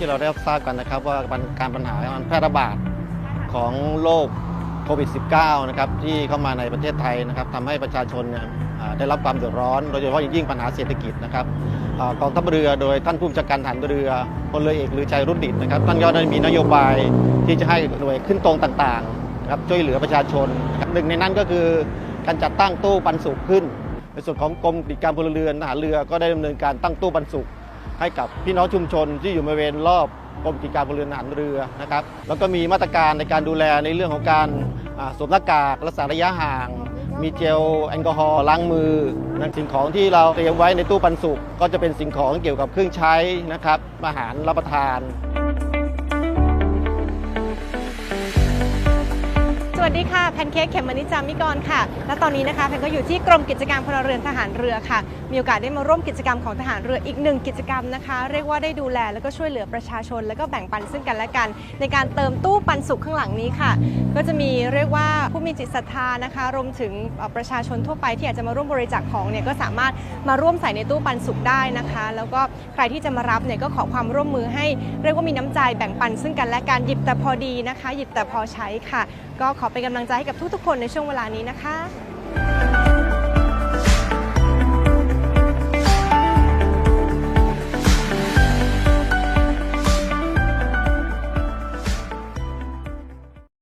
ที่เราได้ทราบกันนะครับ ว่าการปัญหาการแพร่ระบาดของโรคโควิด -19 นะครับที่เข้ามาในประเทศไทยนะครับทำให้ประชาชนเนี่ยได้รับความเดือดร้อนโดยเฉพาะอย่างยิ่งปัญหาเศรษฐกิจนะครับกองทัพเรือโดยท่านผู้บัญชาการฐานเรือพลเรือเอกลือชัยรุ่นดิตนะครับท่านก็ได้มีนโยบายที่จะให้หน่วยขึ้นตรงต่างๆนะครับช่วยเหลือประชาชนหนึ่งในนั้นก็คือการจัดตั้งตู้ปันสุขขึ้น ในส่วนของกรมกิจการพลเรือนทหารเรือก็ได้ดำเนินการตั้งตู้ปันสุข ให้กับพี่น้องชุมชนที่อยู่บริเวณรอบกรมกิจการพลเรือนหานเรือนะครับ แล้วก็มีมาตรการในการดูแลในเรื่องของการสวมหน้ากากรักษาระยะห่าง มีเจลแอลกอฮอล์ล้างมือนั่นสิ่งของที่เราเตรียมไว้ในตู้ปันสุกก็จะเป็นสิ่งของเกี่ยวกับเครื่องใช้นะครับอาหารรับประทาน วัสดีค่ะแพนเค้กเขมมนิจามิกรค่ะ และตอนนี้นะคะแพนก็อยู่ที่กรมกิจการพลเรือนทหารเรือค่ะ มีโอกาสได้มาร่วมกิจกรรมของทหารเรืออีกหนึ่งกิจกรรมนะคะ เรียกว่าได้ดูแลแล้วก็ช่วยเหลือประชาชน แล้วก็แบ่งปันซึ่งกันและกัน ในการเติมตู้ปันสุขข้างหลังนี้ค่ะ ก็จะมีเรียกว่าผู้มีจิตศรัทธานะคะรวมถึงประชาชนทั่วไปที่อยากจะมาร่วมบริจาคของเนี่ยก็สามารถมาร่วมใส่ในตู้ปันสุขได้นะคะ แล้วก็ใครที่จะมารับเนี่ยก็ขอความร่วมมือให้ เรียกว่ามีน้ำใจแบ่งปันซึ่งกันและกันหยิบแต่พอดีนะคะ หยิบแต่พอใช้ค่ะ ก็ขอเป็นกำลังใจให้กับทุกๆคนในช่วงเวลานี้นะคะ